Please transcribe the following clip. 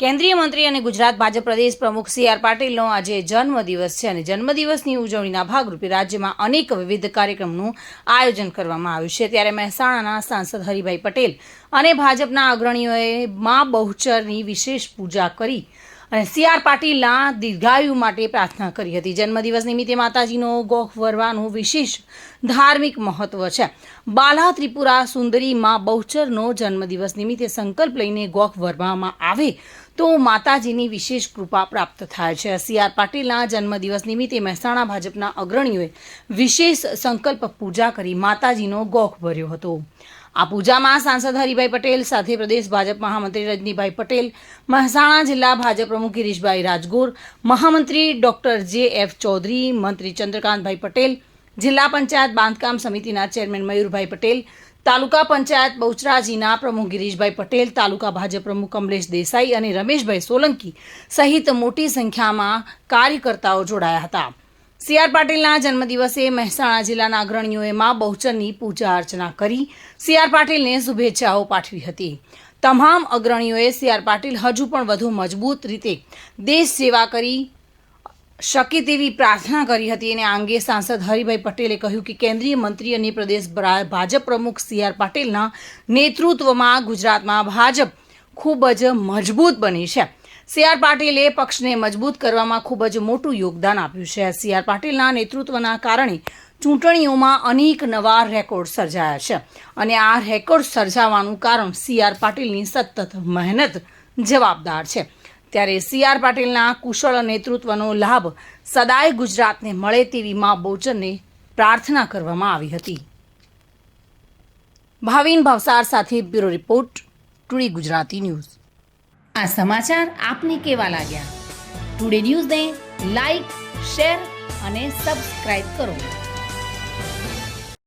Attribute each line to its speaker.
Speaker 1: કેન્દ્રીય મંત્રી અને ગુજરાત ભાજપ પ્રદેશ પ્રમુખ સી આર પાટીલનો આજે જન્મદિવસ છે અને જન્મદિવસની ઉજવણીના ભાગરૂપે રાજ્યમાં અનેક વિવિધ કાર્યક્રમનું આયોજન કરવામાં આવ્યું છે. ત્યારે મહેસાણાના સાંસદ હરિભાઈ પટેલ અને ભાજપના અગ્રણીઓએ મા બહુચરની વિશેષ પૂજા કરી અને સી આર પાટીલના દીર્ઘાયુ માટે પ્રાર્થના કરી હતી. જન્મદિવસ નિમિત્તે માતાજીનો ગોખ વરવાનું વિશેષ ધાર્મિક મહત્વ છે. બાલા ત્રિપુરા સુંદરી મા બહુચરનો જન્મદિવસ નિમિત્તે સંકલ્પ લઈને ગોખ વરવામાં આવે તો માતાજીની વિશેષ કૃપા પ્રાપ્ત થાય છે. સી આર પાટીલના જન્મદિવસ નિમિત્તે મહેસાણા ભાજપના અગ્રણીઓએ વિશેષ સંકલ્પ પૂજા કરી માતાજીનો ગોખ ભર્યો હતો. આ પૂજામાં સાંસદ હરિભાઈ પટેલ સાથે પ્રદેશ ભાજપ મહામંત્રી રજનીભાઈ પટેલ, મહેસાણા જિલ્લા ભાજપ પ્રમુખ ગિરીશભાઈ રાજગોર, મહામંત્રી ડોક્ટર જે એફ ચૌધરી, મંત્રી ચંદ્રકાંતભાઈ પટેલ જિલ્લા પંચાયત બાંધકામ સમિતિના ચેરમેન મયુરભાઈ પટેલ, તાલુકા પંચાયત બહુચરાજીના પ્રમુખ ગિરીશભાઈ પટેલ, તાલુકા ભાજપ પ્રમુખ કમલેશ દેસાઈ અને રમેશભાઈ સોલંકી સહિત મોટી સંખ્યામાં કાર્યકર્તાઓ જોડાયા હતા. સી આર પાટીલના જન્મદિવસે મહેસાણા જિલ્લાના અગ્રણીઓએ મા બહુચરની પૂજા અર્ચના કરી, સી આર પાટીલને શુભેચ્છાઓ પાઠવી હતી. તમામ અગ્રણીઓએ સી આર પાટીલ હજુ પણ વધુ મજબૂત રીતે દેશ સેવા કરી શકે તેવી પ્રાર્થના કરી હતી. અને આ અંગે સાંસદ હરિભાઈ પટેલે કહ્યું કે કેન્દ્રીય મંત્રી અને પ્રદેશ ભાજપ પ્રમુખ સી આર પાટીલના નેતૃત્વમાં ગુજરાતમાં ભાજપ ખૂબ જ મજબૂત બની છે. સી આર પાટીલે પક્ષને મજબૂત કરવામાં ખૂબ જ મોટું યોગદાન આપ્યું છે. સી આર પાટીલના નેતૃત્વના કારણે ચૂંટણીઓમાં અનેક નવા રેકોર્ડ સર્જાયા છે અને આ રેકોર્ડ સર્જાવાનું કારણ સી આર પાટીલની સતત મહેનત જવાબદાર છે. ત્યારે સી આર પાટીલના કુશળ નેતૃત્વનો લાભ સદાય ગુજરાતને મળે તેવી મા બોચનને પ્રાર્થના કરવામાં આવી હતી. ભાવિન ભાવસાર સાથે bureau report, today Gujarati news. આ સમાચાર આપને કેવા લાગ્યા? ટુડે ન્યૂઝને લાઈક, શેર અને સબસ્ક્રાઇબ કરો.